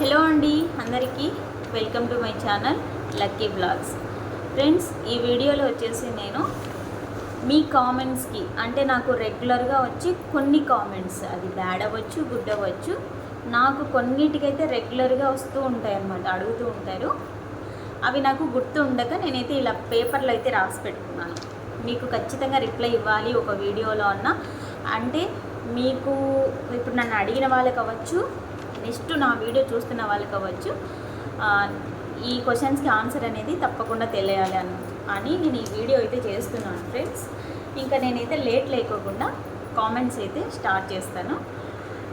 Hello అండి అందరికీ welcome to my channel lucky blogs. Friends ఈ వీడియోలో వచ్చేసి నేను మీ కామెంట్స్కి అంటే నాకు రెగ్యులర్గా వచ్చి కొన్ని కామెంట్స్. అది బ్యాడ్ అవ్వచ్చు గుడ్ అవ్వచ్చు నాకు కొన్నిటికైతే రెగ్యులర్గా వస్తూ ఉంటాయి అన్నమాట అడుగుతూ ఉంటారు. అవి నాకు గుర్తు ఉండక నేనైతే ఇలా పేపర్లో అయితే రాసి పెట్టుకున్నాను. మీకు ఖచ్చితంగా రిప్లై ఇవ్వాలి ఒక వీడియోలో అన్న. అంటే మీకు ఇప్పుడు నన్ను అడిగిన వాళ్ళకి అవ్వచ్చు నెక్స్ట్ నా వీడియో చూస్తున్న వాళ్ళకి అవ్వచ్చు ఈ క్వశ్చన్స్కి ఆన్సర్ అనేది తప్పకుండా తెలియాలి అని అని నేను ఈ వీడియో అయితే చేస్తున్నాను ఫ్రెండ్స్ ఇంకా నేనైతే లేట్ లేకోకుండా కామెంట్స్ అయితే స్టార్ట్ చేస్తాను.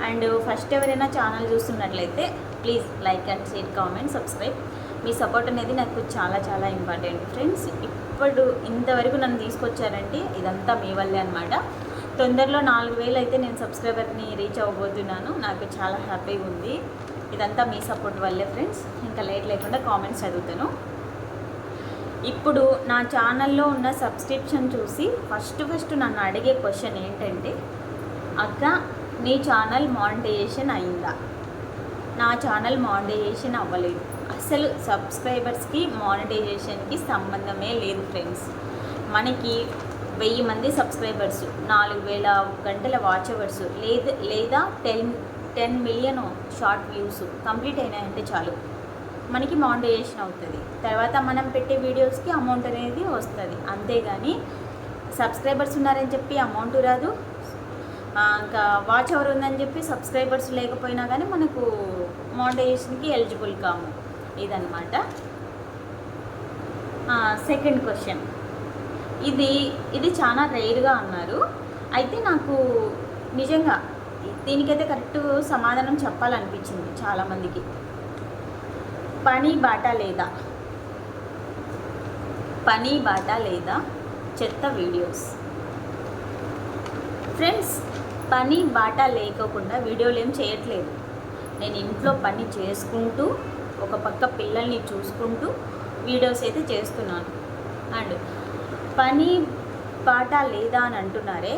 అండ్ ఫస్ట్ ఎవరైనా ఛానల్ చూస్తున్నట్లయితే please like and share comment subscribe me support అనేది నాకు చాలా చాలా ఇంపార్టెంట్ ఫ్రెండ్స్ ఇప్పుడు ఇంతవరకు నన్ను తీసుకొచ్చారంటే ఇదంతా మీ వల్లే అనమాట తొందరలో నాలుగు వేలు అయితే నేను సబ్స్క్రైబర్ని రీచ్ అవ్వబోతున్నాను. నాకు చాలా హ్యాపీగా ఉంది. ఇదంతా మీ సపోర్ట్ వల్లే ఫ్రెండ్స్. ఇంకా లేట్ లేకుండా కామెంట్స్ చదువుతాను. ఇప్పుడు నా ఛానల్లో ఉన్న సబ్స్క్రిప్షన్ చూసి ఫస్ట్ ఫస్ట్ నన్ను అడిగే క్వశ్చన్ ఏంటంటే అక్క నీ ఛానల్ మానిటైజేషన్ అయిందా? నా ఛానల్ మానిటైజేషన్ అవ్వలేదు. అసలు సబ్స్క్రైబర్స్కి మానిటైజేషన్కి సంబంధమే లేదు ఫ్రెండ్స్. మనకి వెయ్యి మంది సబ్స్క్రైబర్స్ నాలుగు వేల గంటల వాచ్ అవర్స్ లేదు లేదా ten ten million short views complete అయినాయంటే చాలు. మనకి మానిటైజేషన్ అవుతుంది. తర్వాత మనం పెట్టే వీడియోస్కి అమౌంట్ అనేది వస్తుంది. అంతేగాని సబ్స్క్రైబర్స్ ఉన్నారని చెప్పి అమౌంట్ రాదు. ఇంకా వాచ్ అవర్ ఉందని చెప్పి సబ్స్క్రైబర్స్ లేకపోయినా కానీ మనకు మానిటైజేషన్కి ఎలిజిబుల్ కాము. ఇదన్నమాట. సెకండ్ క్వశ్చన్ ఇది ఇది చాలా రేర్గా అన్నారు. అయితే నాకు నిజంగా దీనికైతే కరెక్ట్ సమాధానం చెప్పాలనిపించింది చాలామందికి. పని బాట లేదా? పని బాట లేదా? చెత్త వీడియోస్. ఫ్రెండ్స్ పని బాట లేకోకుండా వీడియోలు ఏం చేయట్లేదు. నేను ఇంట్లో పని చేసుకుంటూ ఒక పక్క పిల్లల్ని చూసుకుంటూ వీడియోస్ అయితే చేస్తున్నాను. అండ్ పని పాట లేదా అని అంటున్నారే?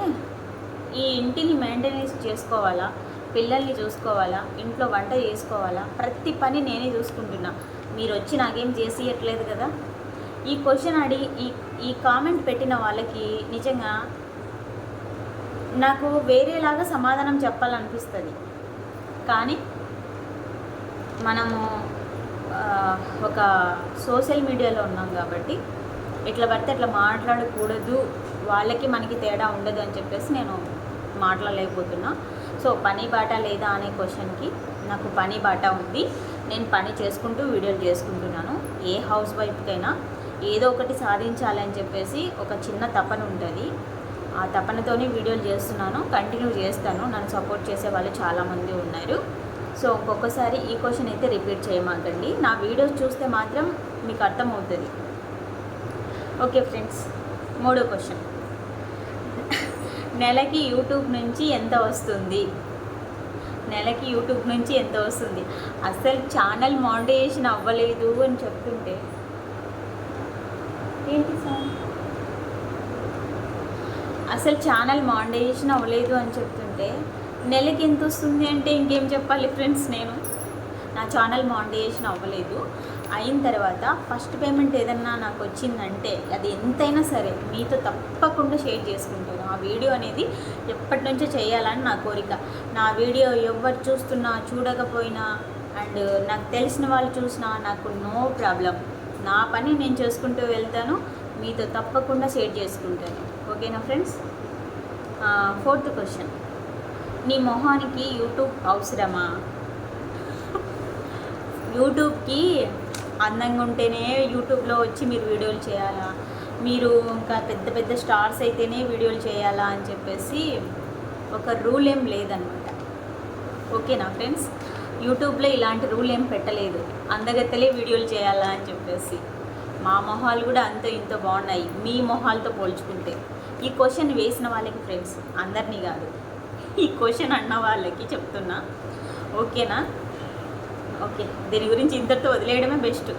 ఈ ఇంటిని మెయింటెనెన్స్ చేసుకోవాలా? పిల్లల్ని చూసుకోవాలా? ఇంట్లో వంట చేసుకోవాలా? ప్రతి పని నేనే చూసుకుంటున్నా. మీరు వచ్చి నాకేం చేసి కదా? ఈ క్వశ్చన్ అడిగి ఈ ఈ కామెంట్ పెట్టిన వాళ్ళకి నిజంగా నాకు వేరేలాగా సమాధానం చెప్పాలనిపిస్తుంది. కానీ మనము ఒక సోషల్ మీడియాలో ఉన్నాం కాబట్టి ఇట్లా పడితే అట్లా మాట్లాడకూడదు. వాళ్ళకి మనకి తేడా ఉండదు అని చెప్పేసి నేను మాట్లాడలేకపోతున్నా. సో పని బాట లేదా అనే క్వశ్చన్కి నాకు పని బాట ఉంది. నేను పని చేసుకుంటూ వీడియోలు చేసుకుంటున్నాను. ఏ హౌస్ వైఫ్కైనా ఏదో ఒకటి సాధించాలని చెప్పేసి ఒక చిన్న తపన ఉంటుంది. ఆ తపనతోనే వీడియోలు చేస్తున్నాను. కంటిన్యూ చేస్తాను. నన్ను సపోర్ట్ చేసే వాళ్ళు చాలామంది ఉన్నారు. సో ఒక్కొక్కసారి ఈ క్వశ్చన్ అయితే రిపీట్ చేయమాకండి. నా వీడియోస్ చూస్తే మాత్రం మీకు అర్థమవుతుంది. ఓకే ఫ్రెండ్స్ మూడో క్వశ్చన్. నెలకి యూట్యూబ్ నుంచి ఎంత వస్తుంది? నెలకి యూట్యూబ్ నుంచి ఎంత వస్తుంది? అసలు ఛానల్ మానిటైజేషన్ అవ్వలేదు అని చెప్తుంటే. ఏంటి సార్? అసలు ఛానల్ మానిటైజేషన్ అవ్వలేదు అని చెప్తుంటే నెలకి ఎంత వస్తుంది అంటే ఇంకేం చెప్పాలి ఫ్రెండ్స్ నేను? నా ఛానల్ మానిటైజేషన్ అవ్వలేదు. అయిన తర్వాత ఫస్ట్ పేమెంట్ ఏదన్నా నాకు వచ్చిందంటే అది ఎంతైనా సరే మీతో తప్పకుండా షేర్ చేసుకుంటాను. ఆ వీడియో అనేది ఎప్పటి నుంచో చేయాలని నా కోరిక. నా వీడియో ఎవరు చూస్తున్నా చూడకపోయినా అండ్ నాకు తెలిసిన వాళ్ళు చూసినా నాకు నో ప్రాబ్లం. నా పని నేను చేసుకుంటూ వెళ్తాను. మీతో తప్పకుండా షేర్ చేసుకుంటాను. ఓకేనా ఫ్రెండ్స్? Fourth question. నీ మొహానికి యూట్యూబ్ అవసరమా? యూట్యూబ్కి అందంగా ఉంటేనే యూట్యూబ్లో వచ్చి మీరు వీడియోలు చేయాలా? మీరు ఇంకా పెద్ద పెద్ద స్టార్స్ అయితేనే వీడియోలు చేయాలా అని చెప్పేసి ఒక రూల్ ఏం లేదనమాట. ఓకేనా ఫ్రెండ్స్? యూట్యూబ్లో ఇలాంటి రూల్ ఏం పెట్టలేదు. అందగత్తలే వీడియోలు చేయాలా అని చెప్పేసి. మా మొహాలు కూడా అంత ఇంత బాగున్నాయి. మీ మొహాలతో పోల్చుకుంటే. ఈ క్వశ్చన్ వేసిన వాళ్ళకి ఫ్రెండ్స్ అందరినీ కాదు. ఈ క్వశ్చన్ అన్న వాళ్ళకి చెప్తున్నా. ఓకేనా? ఓకే. దీని గురించి ఇంతటితో వదిలేయడమే బెస్ట్.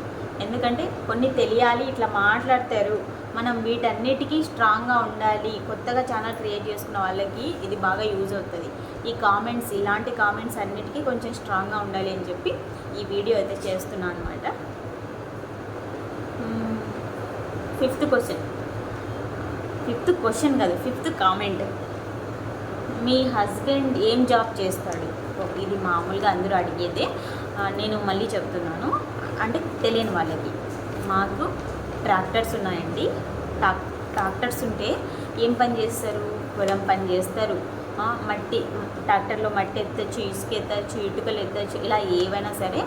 ఎందుకంటే కొన్ని తెలియాలి ఇట్లా మాట్లాడతారు. మనం వీటన్నిటికీ స్ట్రాంగ్గా ఉండాలి. కొత్తగా ఛానల్ క్రియేట్ చేసుకున్న వాళ్ళకి ఇది బాగా యూజ్ అవుతుంది. ఈ కామెంట్స్ ఇలాంటి కామెంట్స్ అన్నిటికీ కొంచెం స్ట్రాంగ్గా ఉండాలి అని చెప్పి ఈ వీడియో అయితే చేస్తున్నాను అనమాట ఫిఫ్త్ క్వశ్చన్. ఫిఫ్త్ క్వశ్చన్ కాదు ఫిఫ్త్ కామెంట్. మీ హస్బెండ్ ఏం జాబ్ చేస్తాడు? ఇది మామూలుగా అందరూ అడిగేదే. నేను మళ్ళీ చెప్తున్నాను. అంటే తెలియని వాళ్ళకి. మాకు ట్రాక్టర్స్ ఉన్నాయండి. ట్రాక్టర్స్ ఉంటే ఏం పని చేస్తారు? పొలం పని చేస్తారు. మట్టి ట్రాక్టర్లో మట్టి ఎత్తచ్చు ఇసుక ఎత్తచ్చు ఇటుకలు ఎత్తచ్చు ఇలా ఏవైనా సరే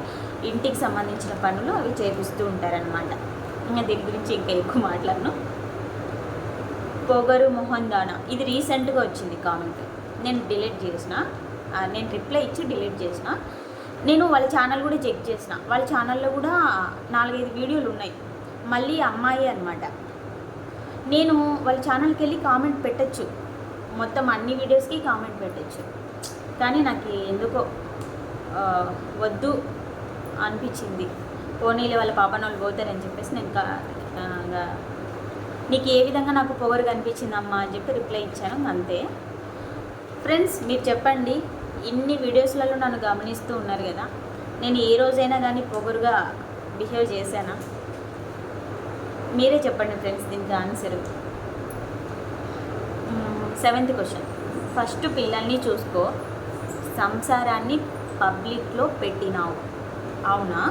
ఇంటికి సంబంధించిన పనులు అవి చేపిస్తూ ఉంటారనమాట ఇంకా దీని గురించి ఇంకా ఎక్కువ మాట్లాడను. పొగరు మొహన్ దానా. ఇది రీసెంట్గా వచ్చింది కామెంట్. నేను డిలీట్ చేసిన. నేను రిప్లై ఇచ్చి డిలీట్ చేసిన. నేను వాళ్ళ ఛానల్ కూడా చెక్ చేసిన. వాళ్ళ ఛానల్లో కూడా నాలుగైదు వీడియోలు ఉన్నాయి. మళ్ళీ అమ్మాయి అనమాట నేను వాళ్ళ ఛానల్కి వెళ్ళి కామెంట్ పెట్టచ్చు. మొత్తం అన్ని వీడియోస్కి కామెంట్ పెట్టచ్చు. కానీ నాకు ఎందుకో వద్దు అనిపించింది. పోనీలే వాళ్ళ పాపన వాళ్ళు పోతారని చెప్పేసి నేను నీకు ఏ విధంగా నాకు పొగరు కనిపించిందమ్మా అని చెప్పి రిప్లై ఇచ్చాను. అంతే. ఫ్రెండ్స్ మీరు చెప్పండి. ఇన్ని వీడియోస్లలో నన్ను గమనిస్తూ ఉన్నారు కదా. నేను ఏ రోజైనా కానీ పొగరుగా బిహేవ్ చేశానా? మీరే చెప్పండి ఫ్రెండ్స్ దీనికి ఆన్సర్. Seventh question. ఫస్ట్ పిల్లల్ని చూసుకో. సంసారాన్ని పబ్లిక్లో పెట్టినావు. అవునా?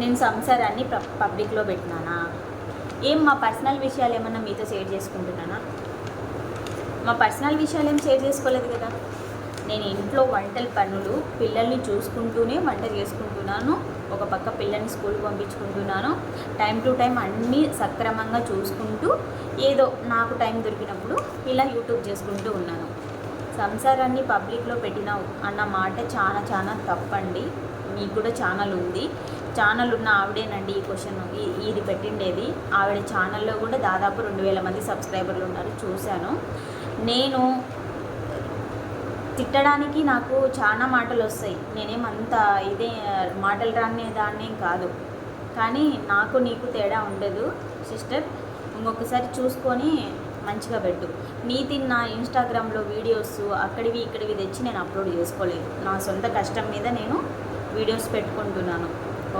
నేను సంసారాన్ని పబ్లిక్లో పెట్టినానా? ఏం మా పర్సనల్ విషయాలు ఏమన్నా మీతో షేర్ చేసుకుంటున్నానా? మా పర్సనల్ విషయాలు ఏం షేర్ చేసుకోలేదు కదా. నేను ఇంట్లో వంటల పనులు పిల్లల్ని చూసుకుంటూనే వంట చేసుకుంటున్నాను. ఒక పక్క పిల్లల్ని స్కూల్కి పంపించుకుంటున్నాను. టైం టు టైం అన్నీ సక్రమంగా చూసుకుంటూ ఏదో నాకు టైం దొరికినప్పుడు ఇలా యూట్యూబ్ చేసుకుంటూ ఉన్నాను. సంసారాన్ని పబ్లిక్లో పెట్టినావు అన్న మాట చాలా చాలా తప్పండి. మీకు కూడా ఛానల్ ఉంది. ఛానల్ ఉన్న ఆవిడేనండి ఈ క్వశ్చన్ ఇది పెట్టిండేది. ఆవిడ ఛానల్లో కూడా దాదాపు రెండు వేల మంది సబ్స్క్రైబర్లు ఉన్నారు. చూశాను. నేను తిట్టడానికి నాకు చాలా మాటలు వస్తాయి నేనేమంత ఇదే మాటలు రానే దాన్ని కాదు. కానీ నాకు నీకు తేడా ఉండదు సిస్టర్. ఇంకొకసారి చూసుకొని మంచిగా పెట్టు. నీతి నా ఇన్స్టాగ్రామ్లో వీడియోస్ అక్కడివి ఇక్కడివి తెచ్చి నేను అప్లోడ్ చేసుకోలేదు. నా సొంత కష్టం మీద నేను వీడియోస్ పెట్టుకుంటున్నాను.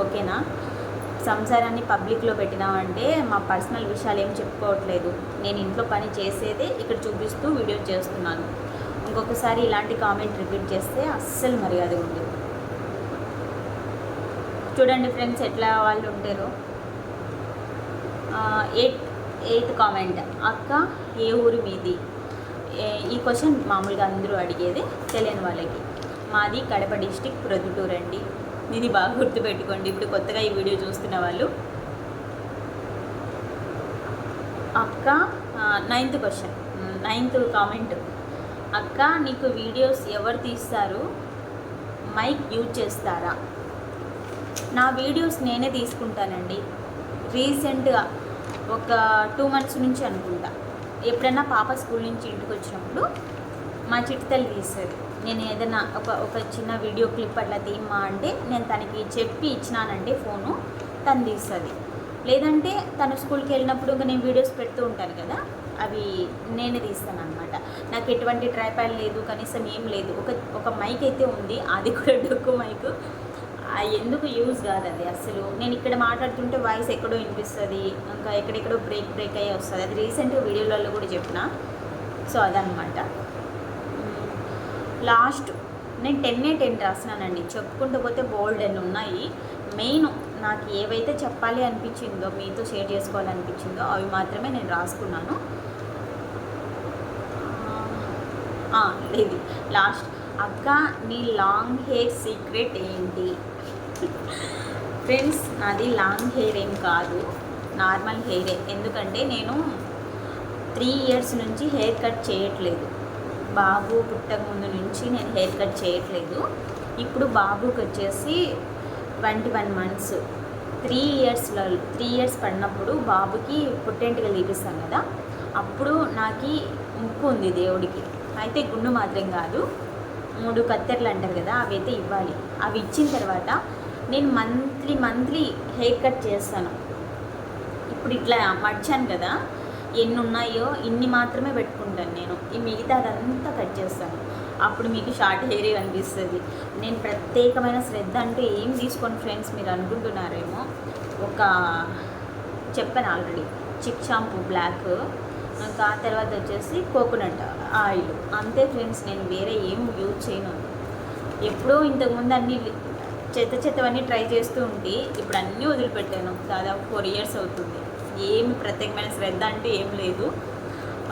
ఓకేనా? సంసారాన్ని పబ్లిక్లో పెట్టినామంటే మా పర్సనల్ విషయాలు ఏం చెప్పుకోవట్లేదు. నేను ఇంట్లో పని చేసేదే ఇక్కడ చూపిస్తూ వీడియో చేస్తున్నాను. ఇంకొకసారి ఇలాంటి కామెంట్ రిపీట్ చేస్తే అస్సలు మర్యాద ఉండదు. చూడండి ఫ్రెండ్స్ ఎట్లా వాళ్ళు ఉంటారో. Eighth eighth comment. అక్క ఏ ఊరు మీది? ఈ క్వశ్చన్ మామూలుగా అందరూ అడిగేది తెలియని వాళ్ళకి. మాది కడప డిస్టిక్ ప్రొద్దుటూరు అండి. ఇది బాగా గుర్తుపెట్టుకోండి. ఇప్పుడు కొత్తగా ఈ వీడియో చూస్తున్న వాళ్ళు. అక్క నైన్త్ క్వశ్చన్. Ninth comment. అక్క నీకు వీడియోస్ ఎవరు తీస్తారు? మైక్ యూజ్ చేస్తారా? నా వీడియోస్ నేనే తీసుకుంటానండి. రీసెంట్గా ఒక టూ మంత్స్ నుంచి అనుకుంటా. ఎప్పుడైనా పాప స్కూల్ నుంచి ఇంటికి వచ్చినప్పుడు మా చిట్టి తల్లి తీస్తుంది నేను ఏదైనా ఒక ఒక చిన్న వీడియో క్లిప్ అట్లా తీయమ్మా అంటే నేను తనకి చెప్పి ఇచ్చినానంటే ఫోను తను తీస్తుంది. లేదంటే తను స్కూల్కి వెళ్ళినప్పుడు ఇంకా నేను వీడియోస్ పెడుతూ ఉంటాను కదా. అవి నేనే తీస్తాను అనమాట నాకు ఎటువంటి ట్రైపాడ్ లేదు కనీసం ఏం లేదు. ఒక ఒక మైక్ అయితే ఉంది అది కూడా డొక్కు మైక్. ఎందుకు యూజ్ కాదు అది అసలు నేను ఇక్కడ మాట్లాడుతుంటే వాయిస్ ఎక్కడో వినిపిస్తుంది ఇంకా ఎక్కడెక్కడో బ్రేక్ బ్రేక్ అయ్యి వస్తుంది. అది రీసెంట్గా వీడియోలలో కూడా చెప్పిన. సో అదనమాట లాస్ట్ నేను టెన్నే టెన్ రాసినానండి. చెప్పుకుంటూ పోతే బోల్డ్ అని ఉన్నాయి. మెయిన్ నాకు ఏవైతే చెప్పాలి అనిపించిందో మీతో షేర్ చేసుకోవాలనిపించిందో అవి మాత్రమే నేను రాసుకున్నాను. ఇది లాస్ట్ అక్క నీ లాంగ్ హెయిర్ సీక్రెట్ ఏంటి? ఫ్రెండ్స్ నాది లాంగ్ హెయిర్ ఏం కాదు. నార్మల్ హెయిరే ఎందుకంటే నేను త్రీ ఇయర్స్ నుంచి హెయిర్ కట్ చేయట్లేదు. బాబు పుట్టక ముందు నుంచి నేను హెయిర్ కట్ చేయట్లేదు. ఇప్పుడు బాబుకి వచ్చేసి ట్వంటీ వన్ మంత్స్ త్రీ ఇయర్స్లో త్రీ ఇయర్స్ పడినప్పుడు బాబుకి పుట్టెంటుగా తీపిస్తాను కదా? అప్పుడు నాకు ముక్కు ఉంది దేవుడికి. అయితే గుండు మాత్రం కాదు. మూడు కత్తెరలు అంటారు కదా అవి అయితే ఇవ్వాలి. అవి ఇచ్చిన తర్వాత నేను మంత్లీ మంత్లీ హెయిర్ కట్ చేస్తాను. ఇప్పుడు ఇట్లా మర్చాను కదా ఎన్ని ఉన్నాయో ఇన్ని మాత్రమే పెట్టుకుంటాను నేను. ఈ మిగతా అదంతా కట్ చేస్తాను. అప్పుడు మీకు షార్ట్ హెయిర్ కనిపిస్తుంది. నేను ప్రత్యేకమైన శ్రద్ధ అంటే ఏం తీసుకోండి ఫ్రెండ్స్ మీరు అనుకుంటున్నారేమో. ఒక చెప్పాను ఆల్రెడీ. చిక్ షాంపూ బ్లాక్. ఇంకా ఆ తర్వాత వచ్చేసి కోకోనట్ ఆయిల్. అంతే ఫ్రెండ్స్ నేను వేరే ఏం యూజ్ చేయను. ఎప్పుడో ఇంతకుముందు అన్ని చెత్త చెత్తవన్నీ ట్రై చేస్తూ ఉంటే ఇప్పుడు అన్నీ వదిలిపెట్టాను. దాదాపు ఫోర్ ఇయర్స్ అవుతుంది. ఏమి ప్రత్యేకమైన శ్రద్ధ అంటే ఏం లేదు.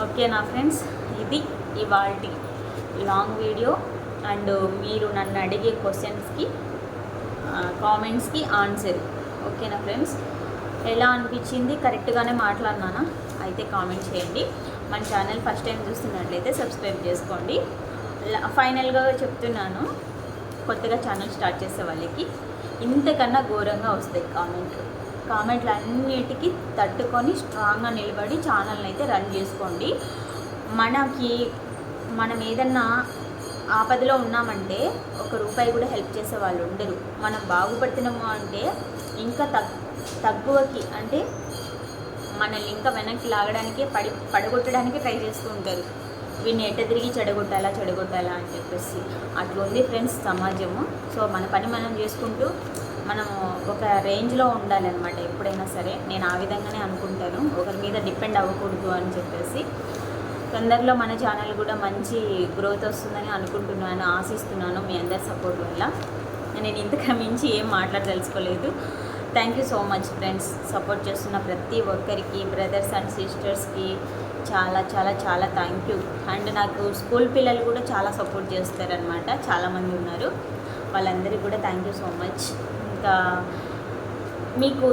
ఓకే నా ఫ్రెండ్స్? ఇది ఇవాళ లాంగ్ వీడియో. అండ్ మీరు నన్ను అడిగే క్వశ్చన్స్కి కామెంట్స్కి ఆన్సర్. ఓకేనా ఫ్రెండ్స్? ఎలా అనిపించింది? కరెక్ట్గానే మాట్లాడినానా? అయితే కామెంట్ చేయండి. మన ఛానల్ ఫస్ట్ టైం చూస్తున్నట్లయితే సబ్స్క్రైబ్ చేసుకోండి. ఫైనల్గా చెప్తున్నాను కొత్తగా ఛానల్ స్టార్ట్ చేసే వాళ్ళకి ఇంతకన్నా ఘోరంగా వస్తాయి కామెంట్లు కామెంట్లు అన్నిటికీ తట్టుకొని స్ట్రాంగ్గా నిలబడి ఛానల్ని అయితే రన్ చేసుకోండి. మనకి మనం ఏదన్నా ఆపదలో ఉన్నామంటే ఒక రూపాయి కూడా హెల్ప్ చేసే వాళ్ళు ఉండరు. మనం బాగుపడుతున్నాము అంటే ఇంకా తగ్ తక్కువకి అంటే మనల్ని ఇంకా వెనక్కి లాగడానికి పడి పడగొట్టడానికి ట్రై చేస్తూ ఉంటారు. వీడిని ఎట్ట తిరిగి చెడగొట్టాలా చెడగొట్టాలా అని చెప్పేసి. అట్లా ఉంది ఫ్రెండ్స్ సమాజము. సో మన పని మనం చేసుకుంటూ మనము ఒక రేంజ్లో ఉండాలన్నమాట. ఎప్పుడైనా సరే నేను ఆ విధంగానే అనుకుంటాను. ఒకరి మీద డిపెండ్ అవ్వకూడదు అని చెప్పేసి. తొందరలో మన ఛానల్ కూడా మంచి గ్రోత్ వస్తుందని అనుకుంటున్నాను ఆశిస్తున్నాను. మీ అందరి సపోర్ట్ వల్ల. నేను ఇంతకు మించి ఏం మాట్లాడదలుచుకోలేదు. Thank you so much friends support చేస్తున్న ప్రతి ఒక్కరికి బ్రదర్స్ అండ్ సిస్టర్స్కి చాలా చాలా చాలా థ్యాంక్ యూ అండ్ నాకు స్కూల్ పిల్లలు కూడా చాలా సపోర్ట్ చేస్తారనమాట చాలామంది ఉన్నారు. వాళ్ళందరికీ కూడా థ్యాంక్ యూ సో మచ్ ఇంకా మీకు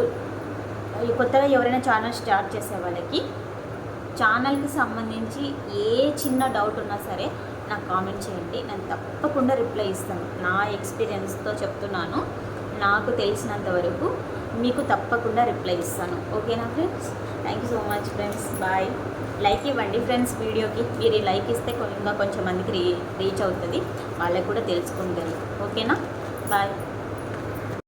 కొత్తగా ఎవరైనా ఛానల్ స్టార్ట్ చేసే వాళ్ళకి ఛానల్కి సంబంధించి ఏ చిన్న డౌట్ ఉన్నా సరే నాకు కామెంట్ చేయండి. నేను తప్పకుండా రిప్లై ఇస్తాను. నా ఎక్స్పీరియన్స్తో చెప్తున్నాను. నాకు తెలిసినంత వరకు మీకు తప్పకుండా రిప్లై ఇస్తాను. ఓకేనా friends? Thank you so much friends bye like ఇవ్వండి ఫ్రెండ్స్ వీడియోకి. మీరు లైక్ ఇస్తే ఇంకా కొంచెం మందికి రీ రీచ్ అవుతుంది. వాళ్ళకి కూడా తెలుసుకుంటారు. ఓకేనా? బాయ్